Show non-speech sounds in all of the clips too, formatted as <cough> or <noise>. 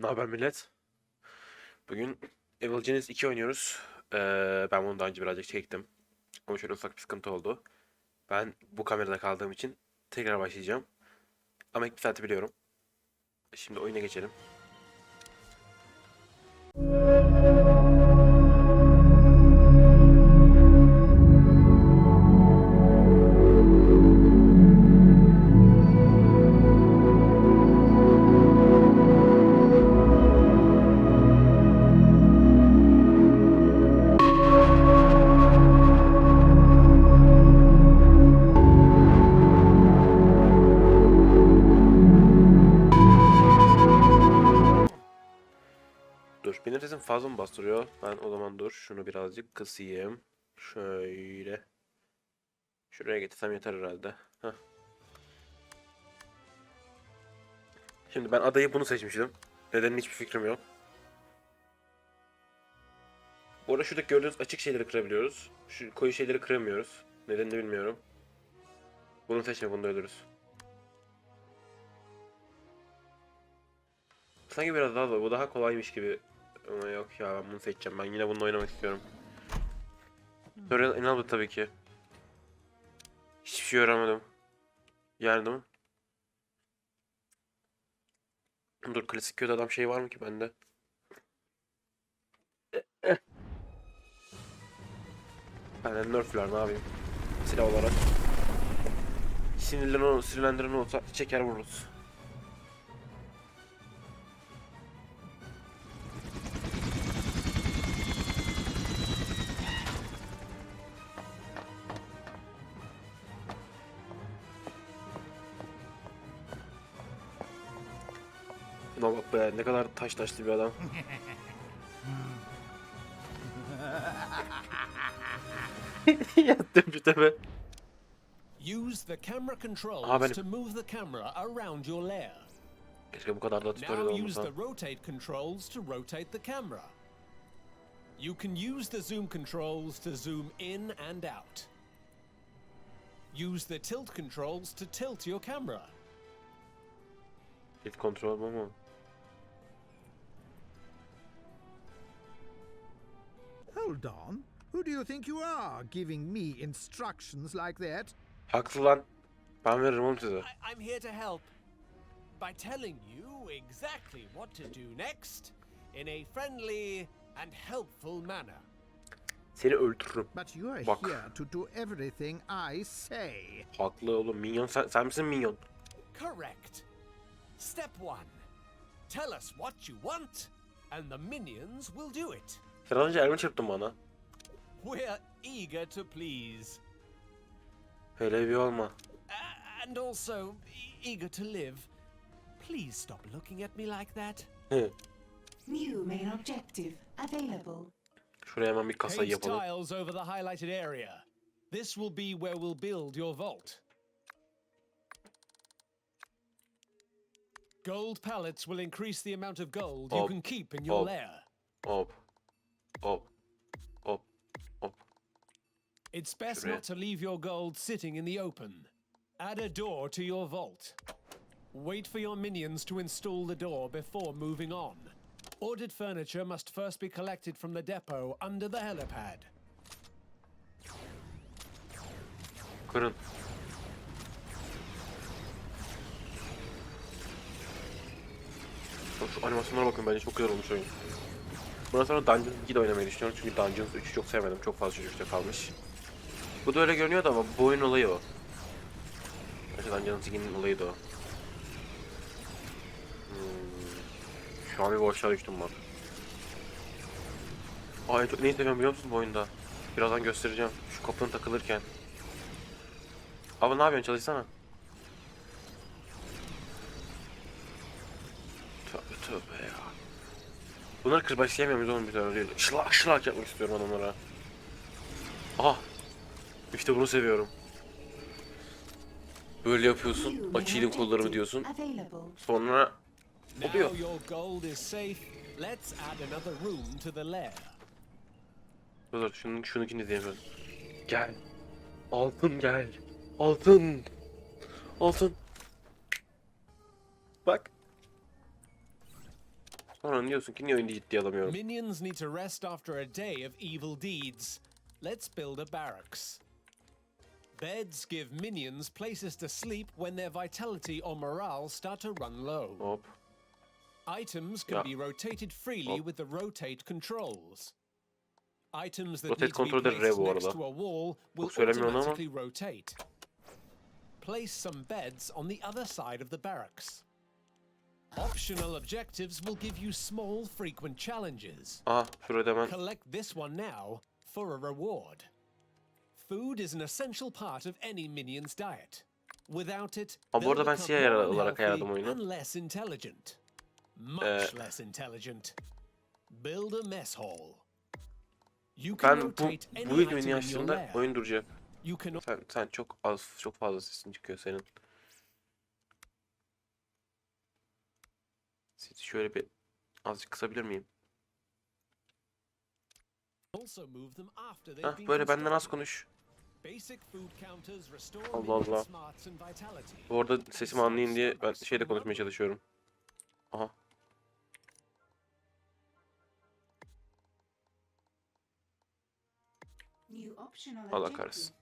Ne haber millet? Bugün Evil Genius 2 oynuyoruz. Ee, ben bunu daha önce birazcık çektim. Ama şöyle ufak bir sıkıntı oldu. Ben bu kamerada kaldığım için tekrar başlayacağım. Ama ilk saati biliyorum. Şimdi oyuna geçelim. Fazla mı bastırıyor? Ben o zaman dur. Şunu birazcık kısayım. Şöyle. Şuraya getirsem yeter herhalde. Heh. Şimdi ben adayı bunu seçmiştim. Nedenini hiçbir fikrim yok. Bu arada şurada gördüğünüz açık şeyleri kırabiliyoruz. Şu koyu şeyleri kıramıyoruz. Nedenini bilmiyorum. Bunu seçme bunu da ölürüz. Sanki biraz daha zor. Bu daha kolaymış gibi. Ama yok ya ben bunu seçeceğim. Ben yine bununla oynamak istiyorum. Tutorial inanıldı tabii ki. Hiçbir şey öğrenmedim. Yardım. Dur klasik kötü adam şey var mı ki bende? Bende nerf var ne yapayım? Silah olarak. Sinirlen sinirlendiren olsa çeker vururuz. Be ne kadar taş taşlı bir adam. <laughs> Yattım bir tepe. Use the camera controls to move the camera around your lair. Keşke bu kadar da tutorial Now use olmasa. the rotate controls to rotate the camera. You can use the zoom controls to zoom in and out. Use the tilt controls to tilt your camera. Hit kontrol mu mu? Hold on. Who do you think you are, giving me instructions like that? Haklı lan. Ben veririm oğlum size. I- I'm here to help by telling you exactly what to do next in a friendly and helpful manner. Seni öldürürüm. But you are Bak. here to do everything I say. Haklı oğlum. Minyon sen, sen misin minyon? Correct. Step one. Tell us what you want, and the minions will do it. Sen az önce elma çırptın bana. We're eager to please, Öyle bir olma. And also eager to live. Please stop looking at me like that. New main objective available. Şuraya hemen bir kasayı Paste yapalım. tiles over the highlighted area. This will be where we'll build your vault. Gold pallets will increase the amount of gold you Hop, can keep in your hop. lair. Hop. Hop. Hop. Hop. It's best Şuraya. not to leave your gold sitting in the open. Add a door to your vault. Wait for your minions to install the door before moving on. Ordered furniture must first be collected from the depot under the helipad. Kırın. Bak Şu animasyonlara bakın bence çok güzel olmuş oyun. Bundan sonra Dungeons 2 de oynamayı düşünüyorum çünkü Dungeons 3'ü çok sevmedim. Çok fazla çocukta kalmış. Bu da öyle görünüyordu ama bu oyun olayı o. Bence Dungeons 2'nin olayı da o. Hmm. Şu an bir boşluğa düştüm ben. Ay çok neyi seviyorum biliyor musun bu oyunda? Birazdan göstereceğim. Şu kapının takılırken. Abi ne yapıyorsun çalışsana. Tövbe tövbe ya. Bunları kırbaçlayamıyor muyuz oğlum bir tane değil. Şılak şılak yapmak istiyorum adamlara. Aha. İşte bunu seviyorum. Böyle yapıyorsun. Açayım kollarımı diyorsun. Sonra oluyor. Dur şunun, şununkini izleyelim. Gel. Altın gel. Altın. Altın. Bak. Sonra diyorsun ki niye oyunu ciddiye alamıyorum. Minions need to rest after a day of evil deeds. Let's build a barracks. Beds give minions places to sleep when their vitality or morale start to run low. Hop. Items can be rotated freely Hop. with the rotate controls. Items that Rotate need to be placed next to a wall will automatically rotate. Place some beds on the other side of the barracks. Optional objectives will give you small, frequent challenges. Aha şurada hemen Collect this one now for a reward. Food is an essential part of any minion's diet. Without it, Ama bu arada ben siyah olarak ayarladım oyunu. less intelligent. Much Ee, less intelligent. Build a mess hall. You can ben bu bu açtığımda lair. oyun duracak. Sen sen çok az çok fazla sesin çıkıyor senin. Sesi şöyle bir azıcık kısabilir miyim? Hah böyle benden az konuş. Allah Allah. Bu arada sesimi anlayın diye ben şeyde konuşmaya çalışıyorum. Aha. Allah kahretsin.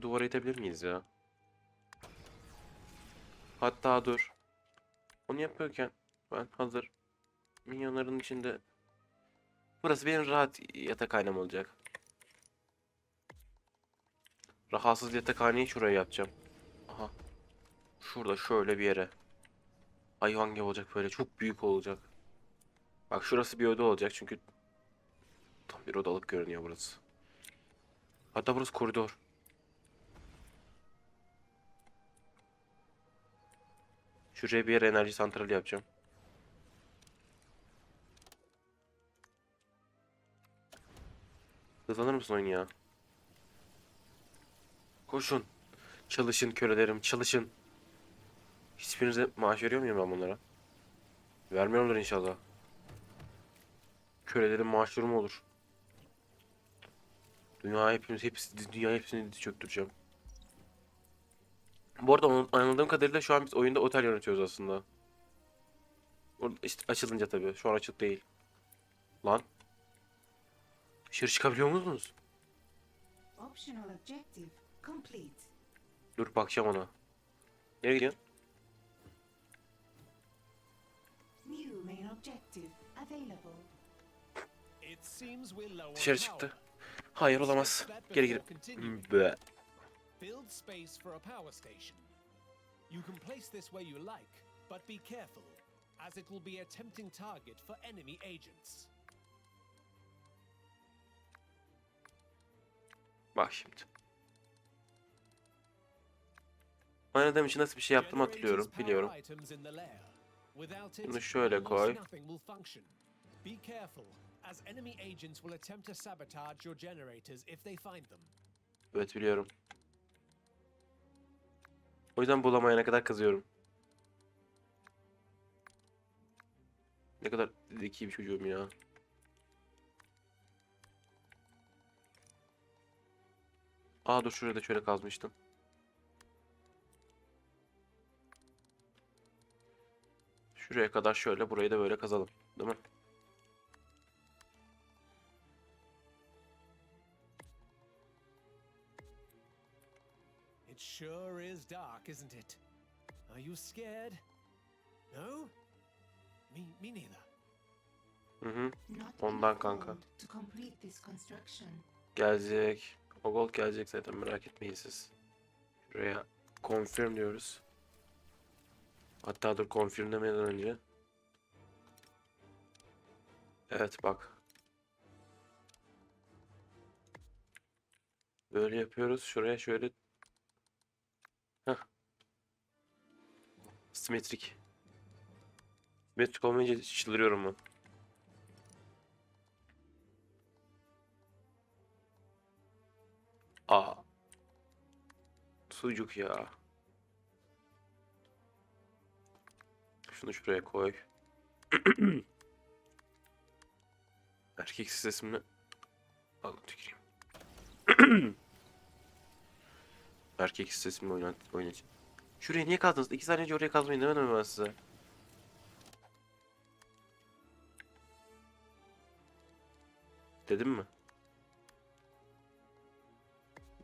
Duvara itebilir miyiz ya? Hatta dur. Onu yapıyorken ben hazır minyonların içinde Burası benim rahat yatakhanem olacak. Rahatsız yatakhaneyi şuraya yapacağım. Aha. Şurada şöyle bir yere. Hayvan gibi olacak böyle çok büyük olacak. Bak şurası bir oda olacak çünkü tam bir odalık görünüyor burası. Hatta burası koridor. Şuraya bir yere enerji santrali yapacağım. Hızlanır mısın oyun ya? Koşun. Çalışın kölelerim, çalışın. Hiçbirinize maaş veriyor muyum ben bunlara? Vermiyorlar inşallah. Kölelerin maaşları mı olur? Dünya hepimiz, hepsi, dünya hepsini çöktüreceğim. Bu arada anla- anladığım kadarıyla şu an biz oyunda otel yönetiyoruz aslında. Orada işte açılınca tabii. Şu an açık değil. Lan. Dışarı çıkabiliyor musunuz? Optional objective complete. Dur bakacağım ona. Nereye gidiyorsun? New main objective available. Dışarı çıktı. Hayır olamaz. Geri girip. Be. Build space for a power station. You can place this where you like, but be careful, as it will be a tempting target for enemy agents. Bak şimdi. Oynadığım için nasıl bir şey yaptığımı hatırlıyorum. Biliyorum. power items in the lair. Without it, Bunu şöyle koy. nothing will function. Be careful, as enemy agents will attempt to sabotage your generators if they find them. Evet biliyorum. O yüzden bulamayana kadar kızıyorum. Ne kadar zeki bir çocuğum ya. Aa dur şurada şöyle kazmıştım. Şuraya kadar şöyle burayı da böyle kazalım. Değil mi? Sure is dark, isn't it? Are you scared? No? Me, me neither. Hı hı. Not Ondan kanka. gold To complete this construction. Gelecek. O gold gelecek zaten merak etmeyin siz. Şuraya confirm diyoruz. Hatta dur confirm demeden önce. Evet bak. Böyle yapıyoruz. Şuraya şöyle. Simetrik. Simetrik olmayınca çıldırıyorum ben. Aa. Sucuk ya. Şunu şuraya koy. <clears throat> Erkek sesimi al tüküreyim. <clears throat> Erkek sesimi oynat oynayacağım. Şuraya niye kaldınız? İki saniye önce oraya kazmayın demedim ben size? Dedim mi?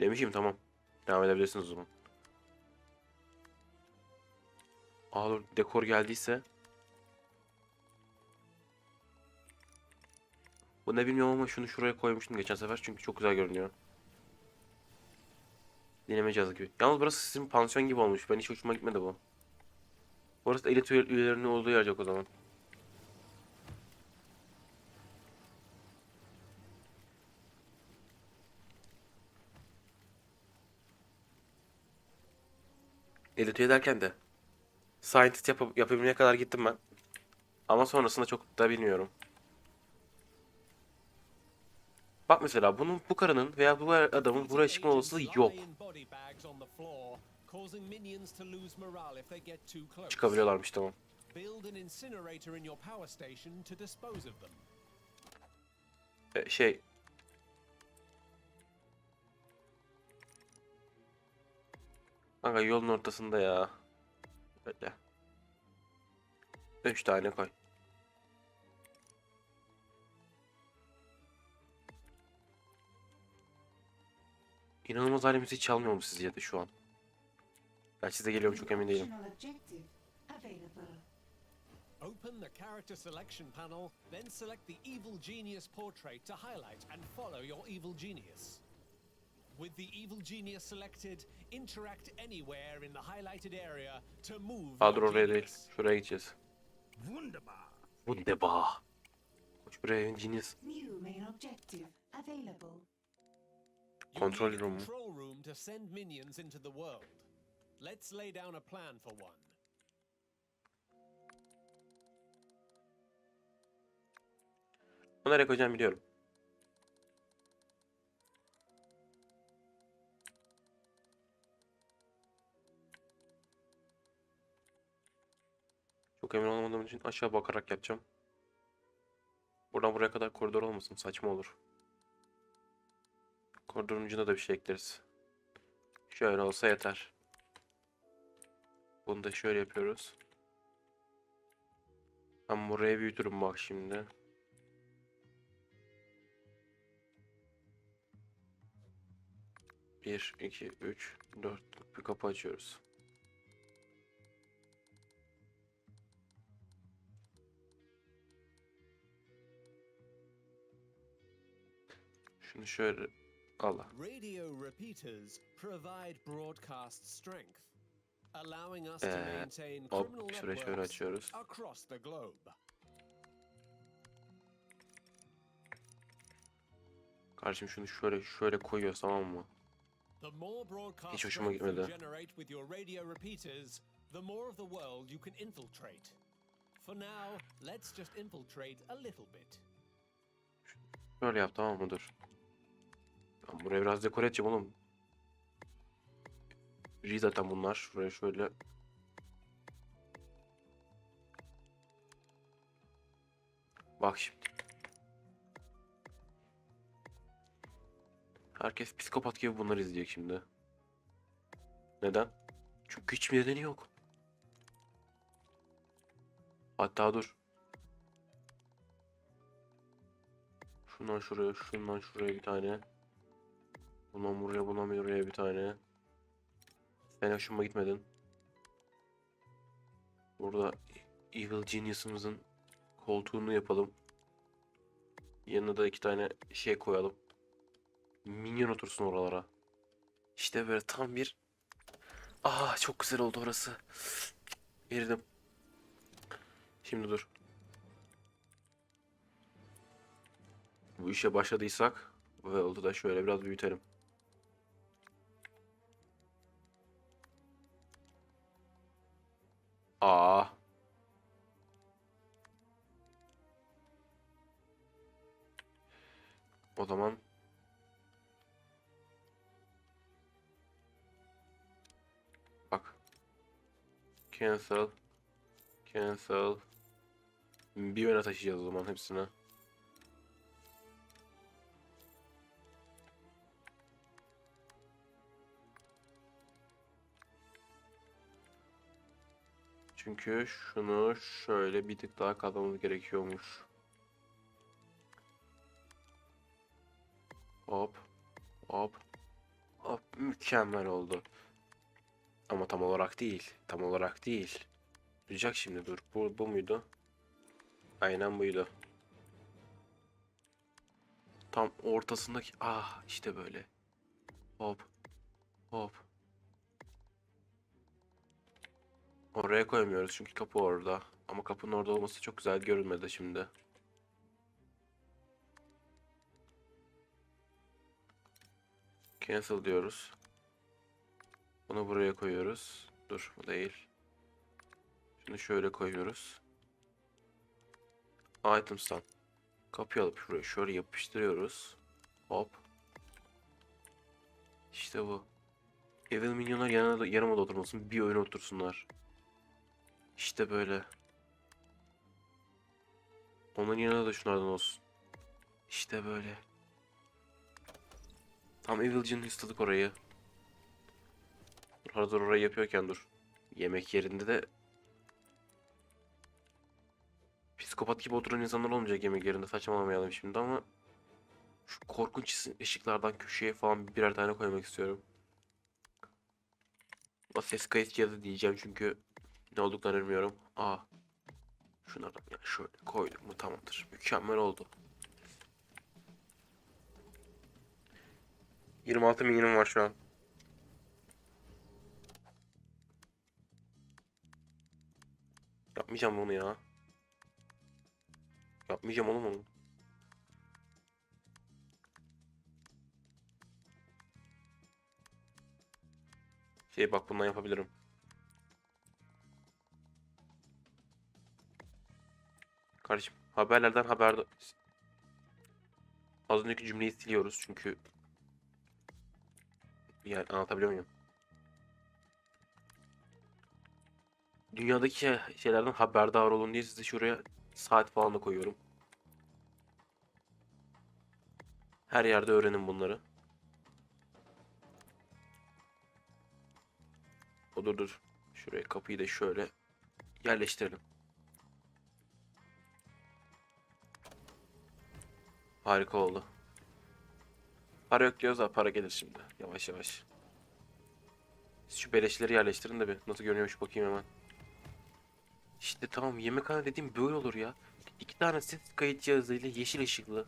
Demişim tamam. Devam edebilirsiniz o zaman. Aa dur dekor geldiyse. Bu ne bilmiyorum ama şunu şuraya koymuştum geçen sefer çünkü çok güzel görünüyor. Dinleme cihazı gibi. Yalnız burası sizin pansiyon gibi olmuş. Ben hiç hoşuma gitmedi bu. Burası da elit üye- üyelerinin olduğu yer o zaman. Elit üye derken de Scientist yap yapabilmeye kadar gittim ben. Ama sonrasında çok da bilmiyorum. Bak mesela bunun bu karının veya bu adamın buraya çıkma olasılığı yok. Çıkabiliyorlarmış tamam. Ee, şey Kanka yolun ortasında ya. Böyle. Üç tane koy. İnanılmaz halimizi hiç çalmıyor mu sizce de şu an? Ben size geliyorum çok emin değilim. Open the character selection panel, then select the Evil Genius portrait to highlight and follow your Evil Genius. With the Evil Genius selected, interact anywhere in the highlighted area to move Aa dur oraya değil. Şuraya gideceğiz. Wunderbar. Ba? Koş buraya genius. New main objective available. A room. Room to send minions into the world. Let's lay down a plan for one. Onu nereye biliyorum. Çok emin olmadığım için aşağı bakarak yapacağım. Buradan buraya kadar koridor olmasın saçma olur. Koridorun da bir şey ekleriz. Şöyle olsa yeter. Bunu da şöyle yapıyoruz. Ben buraya büyütürüm bak şimdi. Bir, iki, üç, dört. Bir kapı açıyoruz. Şunu şöyle Allah. Radio repeaters provide broadcast strength, allowing us to Ee, maintain criminal şöyle networks across the globe. Kardeşim şunu şöyle şöyle koyuyoruz tamam mı? The more broadcast Hiç hoşuma gitmedi. generate with your radio repeaters, the more of the world you can infiltrate. For now, let's just infiltrate a little bit. Böyle yap tamam mı? Dur. Ben buraya biraz dekore edeceğim oğlum. İyi zaten bunlar. Şuraya şöyle. Bak şimdi. Herkes psikopat gibi bunları izleyecek şimdi. Neden? Çünkü hiçbir nedeni yok. Hatta dur. Şundan şuraya, şundan şuraya bir tane. Bundan buraya, bundan buraya bir tane. Sen hoşuma gitmedin. Burada Evil Genius'ımızın koltuğunu yapalım. Yanına da iki tane şey koyalım. Minyon otursun oralara. İşte böyle tam bir... Aa çok güzel oldu orası. Eridim. Şimdi dur. Bu işe başladıysak ve oldu da şöyle biraz büyütelim. Aa. O zaman bak. Cancel. Cancel. Bir öne taşıyacağız o zaman hepsini. Çünkü şunu şöyle bir tık daha kazmamız gerekiyormuş. Hop. Hop. Hop. Mükemmel oldu. Ama tam olarak değil. Tam olarak değil. Duyacak şimdi dur. Bu, bu muydu? Aynen buydu. Tam ortasındaki... Ah işte böyle. Hop. Hop. Oraya koymuyoruz çünkü kapı orada. Ama kapının orada olması çok güzel görünmedi şimdi. Cancel diyoruz. Bunu buraya koyuyoruz. Dur bu değil. Şunu şöyle koyuyoruz. Items'tan kapıyı alıp şuraya şöyle yapıştırıyoruz. Hop. İşte bu. Evil minyonlar yanına, yanıma da oturmasın. Bir öne otursunlar. İşte böyle. Onların yanına da şunlardan olsun. İşte böyle. Tam Evil'cin ısladık orayı. Dur hazır orayı yapıyorken dur. Yemek yerinde de psikopat gibi oturan insanlar olmayacak yemek yerinde saçmalamayalım şimdi ama şu korkunç ışıklardan köşeye falan birer tane koymak istiyorum. O ses kayıt cihazı diyeceğim çünkü ne olduklarını bilmiyorum. Aa. Şunlardan ya şöyle koyduk mu tamamdır. Mükemmel oldu. 26 milyonum var şu an. Yapmayacağım bunu ya. Yapmayacağım oğlum onu. Şey bak bundan yapabilirim. Kardeşim haberlerden haberde... Az önceki cümleyi siliyoruz çünkü... Yani anlatabiliyor muyum? Dünyadaki şey- şeylerden haberdar olun diye size şuraya saat falan da koyuyorum. Her yerde öğrenin bunları. O dur dur. Şuraya kapıyı da şöyle yerleştirelim. Harika oldu. Para yok diyoruz da para gelir şimdi. Yavaş yavaş. Siz şu beleşleri yerleştirin de bir. Nasıl görünüyormuş bakayım hemen. İşte tamam yemekhane dediğim böyle olur ya. İki tane ses kayıt cihazıyla yeşil ışıklı.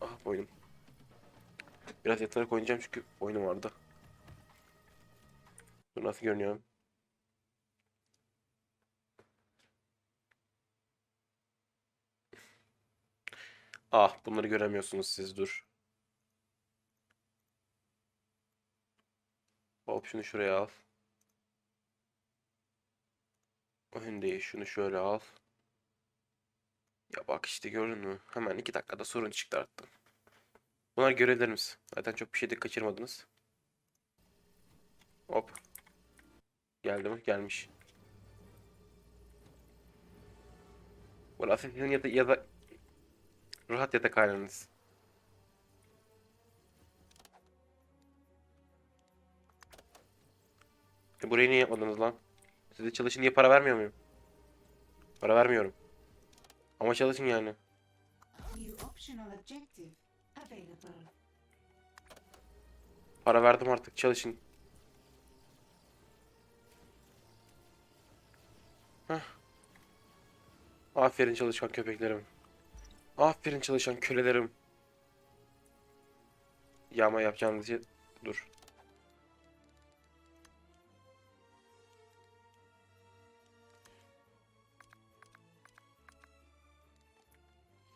Ah boynum. Biraz yatarak oynayacağım çünkü oyunum vardı. Dur nasıl görünüyor? Ah bunları göremiyorsunuz siz dur. Hop şunu şuraya al. Öndeyi şunu şöyle al. Ya bak işte gördün mü? Hemen iki dakikada sorun çıkarttım. Bunlar görevlerimiz. Zaten çok bir şey de kaçırmadınız. Hop. Geldi mi? Gelmiş. Burası sizin ya da, ya da rahat yatakhaneniz. E burayı niye yapmadınız lan? Size çalışın diye para vermiyor muyum? Para vermiyorum. Ama çalışın yani. Para verdim artık çalışın. Heh. Aferin çalışkan köpeklerim. Aferin çalışan kölelerim. Yağma yapacağınız şey... Dur.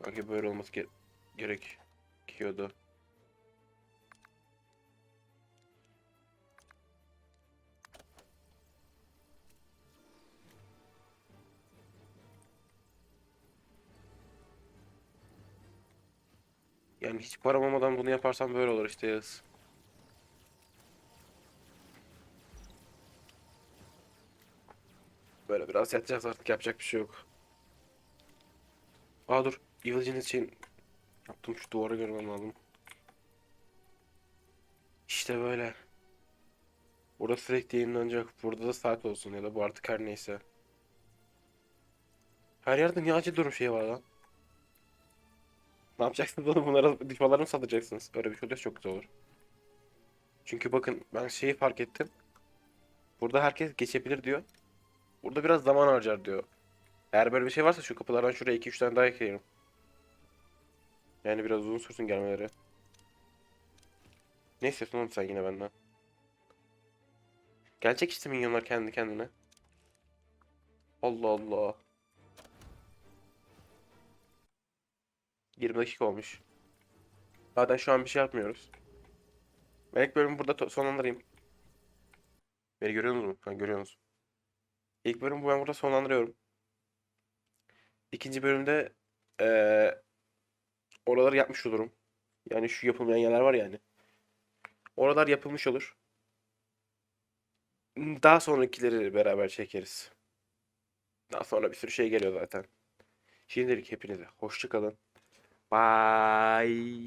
Sanki böyle olması ge gerekiyordu. Yani hiç param olmadan bunu yaparsam böyle olur işte yaz. Böyle biraz yatacağız artık yapacak bir şey yok. Aa dur. Evil Genius için yaptım şu duvara görmem lazım. İşte böyle. Burada sürekli yayınlanacak. Burada da saat olsun ya da bu artık her neyse. Her yerde niye acil durum şeyi var lan? Ne yapacaksınız oğlum? Bunlara düşmanlara mı satacaksınız? Öyle bir şey olursa çok güzel olur. Çünkü bakın ben şeyi fark ettim. Burada herkes geçebilir diyor. Burada biraz zaman harcar diyor. Eğer böyle bir şey varsa şu kapılardan şuraya 2-3 tane daha ekleyelim. Yani biraz uzun sürsün gelmeleri. Ne istiyorsun oğlum sen yine benden? Gelecek işte minyonlar kendi kendine. Allah Allah. 20 dakika olmuş. Zaten şu an bir şey yapmıyoruz. Ben ilk bölümü burada sonlandırayım. Beni görüyorsunuz mu? Ha, görüyorsunuz. İlk bölümü ben burada sonlandırıyorum. İkinci bölümde eee oraları yapmış olurum. Yani şu yapılmayan yerler var yani. Oralar yapılmış olur. Daha sonrakileri beraber çekeriz. Daha sonra bir sürü şey geliyor zaten. Şimdilik hepinize hoşça kalın. Bye.